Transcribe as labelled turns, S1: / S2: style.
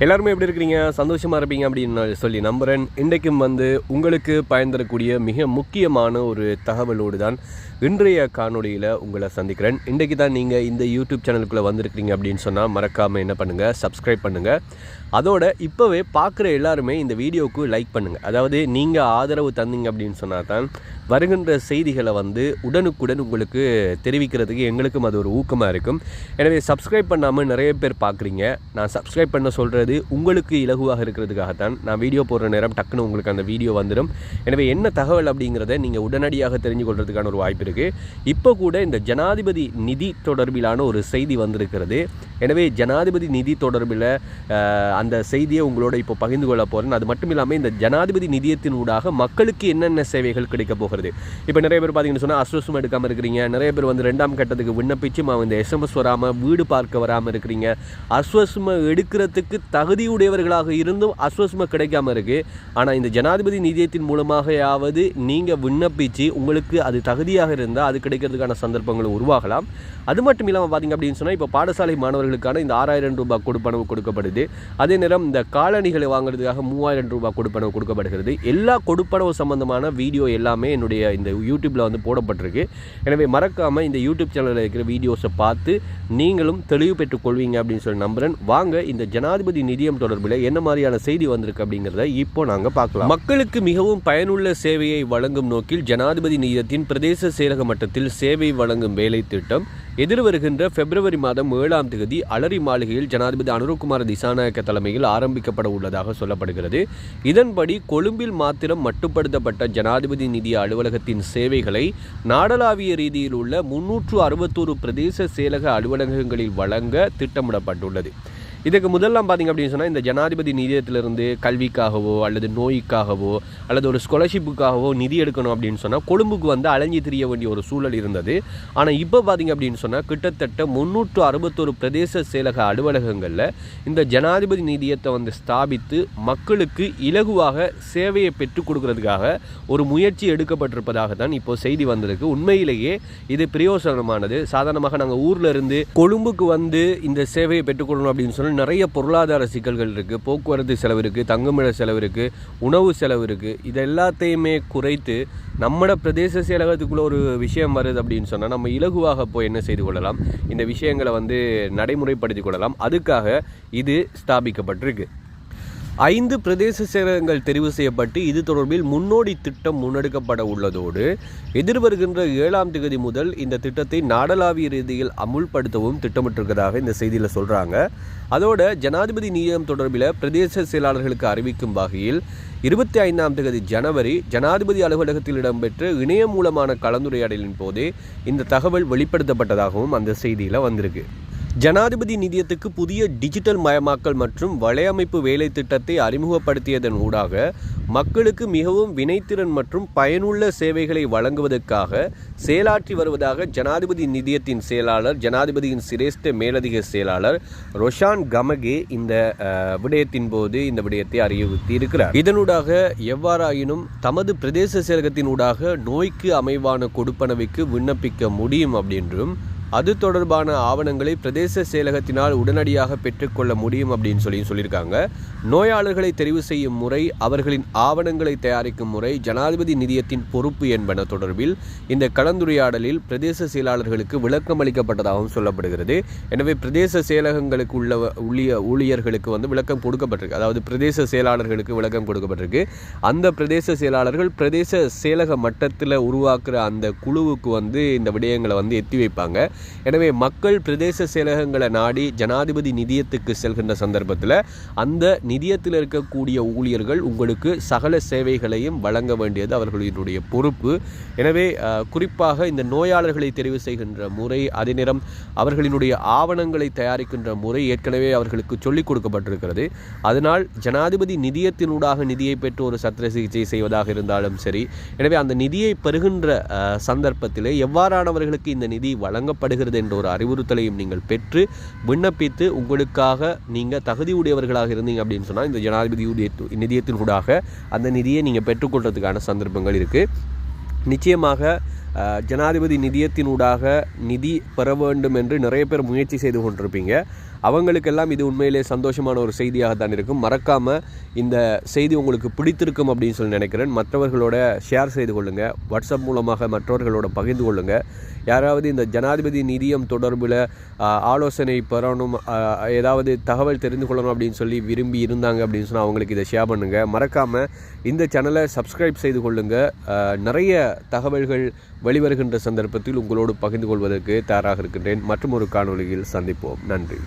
S1: எல்லாருமே எப்படி இருக்கிறீங்க? சந்தோஷமாக இருப்பீங்க அப்படின்னு நான் சொல்லி நம்புகிறேன் இன்றைக்கும் வந்து உங்களுக்கு பயன் தரக்கூடிய மிக முக்கியமான ஒரு தகவலோடு தான் இன்றைய காணொளியில் உங்களை சந்திக்கிறேன். இன்றைக்கு தான் நீங்கள் இந்த யூடியூப் சேனலுக்குள்ளே வந்திருக்கிறீங்க அப்படின்னு சொன்னால் மறக்காமல் என்ன பண்ணுங்கள் சப்ஸ்கிரைப் பண்ணுங்கள் அதோட இப்போவே பார்க்குற எல்லாருமே இந்த வீடியோவுக்கு லைக் பண்ணுங்கள் அதாவது நீங்கள் ஆதரவு தந்தீங்க அப்படின்னு சொன்னால் தான் வருகின்ற செய்திகளை வந்து உடனுக்குடன் உங்களுக்கு தெரிவிக்கிறதுக்கு எங்களுக்கும் அது ஒரு ஊக்கமாக இருக்கும். எனவே சப்ஸ்கிரைப் பண்ணாமல் நிறைய பேர் பார்க்குறீங்க நான் சப்ஸ்கிரைப் பண்ண சொல்கிறது உங்களுக்கு இலகுவாக இருக்கிறதுக்காகத்தான். நான் வீடியோ போடுற நேரம் டக்குன்னு உங்களுக்கு அந்த வீடியோ வந்துடும் எனவே என்ன தகவல் அப்படிங்கிறத நீங்கள் உடனடியாக தெரிஞ்சு கொள்றதுக்கான ஒரு வாய்ப்பு இருக்குது இப்போ கூட இந்த ஜனாதிபதி நிதி தொடர்பிலான ஒரு செய்தி வந்திருக்கிறது. எனவே ஜனாதிபதி நிதி தொடர்பில் அந்த செய்தியை உங்களோட இப்போ பகிர்ந்து கொள்ள போகிறேன் அது மட்டும் இல்லாமல் இந்த ஜனாதிபதி நிதியத்தின் ஊடாக மக்களுக்கு என்னென்ன சேவைகள் கிடைக்க போகிறது? இப்போ நிறைய பேர் பார்த்தீங்கன்னு சொன்னால் அஸ்வசம் எடுக்காமல் இருக்கிறீங்க. நிறைய பேர் வந்து ரெண்டாம் கட்டத்துக்கு விண்ணப்பிச்சு அவங்க இந்த எஸ்எம்எஸ் வராமல் வீடு பார்க்க வராமல் இருக்கிறீங்க. அஸ்வசும எடுக்கிறதுக்கு தகுதியுடையவர்களாக இருந்தும் அஸ்வசும கிடைக்காம இருக்குது ஆனால் இந்த ஜனாதிபதி நிதியத்தின் மூலமாகயாவது நீங்கள் விண்ணப்பித்து உங்களுக்கு அது தகுதியாக இருந்தால் அது கிடைக்கிறதுக்கான சந்தர்ப்பங்கள் உருவாகலாம். அது மட்டும் இல்லாமல் பார்த்தீங்க அப்படின்னு சொன்னால் இப்போ பாடசாலை மாணவர்களுக்கான இந்த ஆறாயிரம் ரூபாய் கொடுப்பனவு கொடுக்கப்படுது. அதே நேரம் இந்த காலணிகளை வாங்குறதுக்காக மூவாயிரம் ரூபாய் கொடுப்பனவு கொடுக்கப்படுகிறது. எல்லா கொடுப்பனவு சம்பந்தமான வீடியோ எல்லாமே என்னுடைய இந்த யூடியூப்பில் வந்து போடப்பட்டிருக்கு. எனவே மறக்காமல் இந்த யூடியூப் சேனலில் இருக்கிற வீடியோஸை பார்த்து நீங்களும் தெளிவு பெற்றுக் கொள்வீங்க அப்படின்னு சொல்லி நம்புகிறேன் வாங்க இந்த ஜனாதிபதி நிதியம் தொடர்பில் என்ன மாதிரியான செய்தி வந்திருக்கு அப்படிங்கிறத இப்போ நாங்கள் பார்க்கலாம். மக்களுக்கு மிகவும் பயனுள்ள சேவையை வழங்கும் நோக்கில் ஜனாதிபதி நிதியத்தின் பிரதேச செயலக மட்டத்தில் சேவை வழங்கும் வேலை திட்டம் எதிர்வருகின்ற பிப்ரவரி மாதம் ஏழாம் தேதி அலரி மாளிகையில் ஜனாதிபதி அனுரகுமார திசாநாயக்க தலைமையில் ஆரம்பிக்கப்பட உள்ளதாக சொல்லப்படுகிறது. இதன்படி கொழும்பில் மாத்திரம் மட்டுப்படுத்தப்பட்ட ஜனாதிபதி நிதி அலுவலகத்தின் சேவைகளை நாடளாவிய ரீதியில் உள்ள முன்னூற்று அறுபத்தோரு பிரதேச செயலக அலுவலகங்களில் வழங்க திட்டமிடப்பட்டுள்ளது. இதுக்கு முதல்லாம் பார்த்தீங்க அப்படின்னு சொன்னால் இந்த ஜனாதிபதி நிதியத்திலிருந்து கல்விக்காகவோ அல்லது நோய்க்காகவோ அல்லது ஒரு ஸ்காலர்ஷிப்புக்காகவோ நிதி எடுக்கணும் அப்படின்னு சொன்னால் கொழும்புக்கு வந்து அலைஞ்சி திரிய வேண்டிய ஒரு சூழல் இருந்தது. ஆனால் இப்போ பார்த்தீங்க அப்படின்னு சொன்னால் கிட்டத்தட்ட முந்நூற்று அறுபத்தொரு பிரதேச செயலக அலுவலகங்களில் இந்த ஜனாதிபதி நிதியத்தை வந்து ஸ்தாபித்து மக்களுக்கு இலகுவாக சேவையை பெற்றுக் கொடுக்கறதுக்காக ஒரு முயற்சி எடுக்கப்பட்டிருப்பதாக தான் இப்போ செய்தி வந்திருக்கு. உண்மையிலேயே இது பிரயோசனமானது. சாதாரணமாக நாங்கள் ஊரில் இருந்து கொழும்புக்கு வந்து இந்த சேவையை பெற்றுக்கொள்ளணும் அப்படின்னு சொன்னால் நிறைய பொருளாதார சிக்கல்கள் இருக்குது போக்குவரத்து செலவு இருக்குது தங்குமிட செலவு இருக்குது உணவு செலவு இருக்குது இது எல்லாத்தையுமே குறைத்து நம்மட பிரதேச செயலகத்துக்குள்ளே ஒரு விஷயம் வருது அப்படின்னு சொன்னால் நம்ம இலகுவாக போய் என்ன செய்து கொள்ளலாம்? இந்த விஷயங்களை வந்து நடைமுறைப்படுத்தி கொள்ளலாம். அதுக்காக இது ஸ்தாபிக்கப்பட்டிருக்கு. ஐந்து பிரதேச செயலகங்கள் தெரிவு செய்யப்பட்டு இது தொடர்பில் முன்னோடி திட்டம் முன்னெடுக்கப்பட உள்ளதோடு எதிர்வருகின்ற ஏழாம் தேதி முதல் இந்த திட்டத்தை நாடளாவிய ரீதியில் அமுல்படுத்தவும் திட்டமிட்டிருக்கிறதாக இந்த செய்தியில் சொல்கிறாங்க அதோட ஜனாதிபதி நியமனம் தொடர்பில் பிரதேச செயலாளர்களுக்கு அறிவிக்கும் வகையில் இருபத்தி ஐந்தாம் தேதி ஜனவரி ஜனாதிபதி அலுவலகத்தில் இடம்பெற்ற இணையம் மூலமான கலந்துரையாடலின் போதே இந்த தகவல் வெளிப்படுத்தப்பட்டதாகவும் அந்த செய்தியில் வந்திருக்கு. ஜனாதிபதி நிதியத்துக்கு புதிய டிஜிட்டல் மயமாக்கல் மற்றும் வலையமைப்பு வேலை திட்டத்தை அறிமுகப்படுத்தியதன் ஊடாக மக்களுக்கு மிகவும் வினைத்திறன் மற்றும் பயனுள்ள சேவைகளை வழங்குவதற்காக செயலாற்றி வருவதாக ஜனாதிபதி நிதியத்தின் செயலாளர் ஜனாதிபதியின் சிரேஷ்ட மேலதிக செயலாளர் ரொஷான் கமகே இந்த விடயத்தின் போது இந்த விடயத்தை அறிவுறுத்தி இருக்கிறார் இதனூடாக எவ்வாறாயினும் தமது பிரதேச செயலகத்தின் ஊடாக நோய்க்கு அமைவான கொடுப்பனவைக்கு விண்ணப்பிக்க முடியும் அப்படின்றும் அது தொடர்பான ஆவணங்களை பிரதேச செயலகத்தினால் உடனடியாக பெற்றுக்கொள்ள முடியும் அப்படின்னு சொல்லி சொல்லியிருக்காங்க. நோயாளர்களை தெரிவு செய்யும் முறை அவர்களின் ஆவணங்களை தயாரிக்கும் முறை ஜனாதிபதி நிதியத்தின் பொறுப்பு என்பன தொடர்பில் இந்த கலந்துரையாடலில் பிரதேச செயலாளர்களுக்கு விளக்கம் அளிக்கப்பட்டதாகவும் சொல்லப்படுகிறது. எனவே பிரதேச செயலகங்களுக்கு உள்ள ஊழிய ஊழியர்களுக்கு வந்து விளக்கம் கொடுக்கப்பட்டிருக்கு. அதாவது பிரதேச செயலாளர்களுக்கு விளக்கம் கொடுக்கப்பட்டிருக்கு. அந்த பிரதேச செயலாளர்கள் பிரதேச செயலக மட்டத்தில் உருவாக்குற அந்த குழுவுக்கு வந்து இந்த விடயங்களை வந்து எத்தி வைப்பாங்க. எனவே மக்கள் பிரதேச செயலகங்களை நாடி ஜனாதிபதி நிதியத்துக்கு செல்கின்ற சந்தர்ப்பத்தில் அந்த நிதியத்தில் இருக்கக்கூடிய ஊழியர்கள் உங்களுக்கு சகல சேவைகளையும் வழங்க வேண்டியது அவர்களினுடைய பொறுப்பு. எனவே குறிப்பாக இந்த நோயாளர்களை தெரிவு செய்கின்ற முறை அதே நேரம் அவர்களினுடைய ஆவணங்களை தயாரிக்கின்ற முறை ஏற்கனவே அவர்களுக்கு சொல்லிக் கொடுக்கப்பட்டிருக்கிறது. அதனால் ஜனாதிபதி நிதியத்தினூடாக நிதியை பெற்று ஒரு சத்திர சிகிச்சை செய்வதாக இருந்தாலும் சரி எனவே அந்த நிதியை பெறுகின்ற சந்தர்ப்பத்திலே எவ்வாறானவர்களுக்கு இந்த நிதி வழங்கப்படுகிறது என்ற ஒரு அறிவுறுத்தலையும் நீங்கள் பெற்று விண்ணப்பித்து உங்களுக்காக நீங்கள் தகுதி உடையவர்களாக இருந்தீங்க அப்படின்னு சொன்னால் இந்த ஜனாதிபதி நிதியத்தின் நிதியத்தினூடாக அந்த நிதியை நீங்கள் பெற்றுக்கொள்றதுக்கான சந்தர்ப்பங்கள் இருக்குது நிச்சயமாக அஹ், ஜனாதிபதி நிதியத்தினூடாக நிதி பெற வேண்டும் என்று நிறைய பேர் முயற்சி செய்து கொண்டிருப்பீங்க. அவங்களுக்கெல்லாம் இது உண்மையிலே சந்தோஷமான ஒரு செய்தியாக தான் இருக்கும். மறக்காமல் இந்த செய்தி உங்களுக்கு பிடித்திருக்கும் அப்படின்னு சொல்லி நினைக்கிறேன். மற்றவர்களோட ஷேர் செய்து கொள்ளுங்கள் வாட்ஸ்அப் மூலமாக மற்றவர்களோட பகிர்ந்து கொள்ளுங்கள் யாராவது இந்த ஜனாதிபதி நிதியம் தொடர்பில் ஆலோசனை பெறணும் ஏதாவது தகவல் தெரிந்து கொள்ளணும் அப்படின்னு சொல்லி விரும்பி இருந்தாங்க அப்படின்னு சொன்னால் அவங்களுக்கு இதை ஷேர் பண்ணுங்கள் மறக்காமல் இந்த சேனலை சப்ஸ்கிரைப் செய்து கொள்ளுங்கள் நிறைய தகவல்கள் வெளிவருகின்ற சந்தர்ப்பத்தில் உங்களோடு பகிர்ந்து கொள்வதற்கு தயாராக இருக்கின்றேன். மற்றும் ஒரு காணொலியில் சந்திப்போம். நன்றி.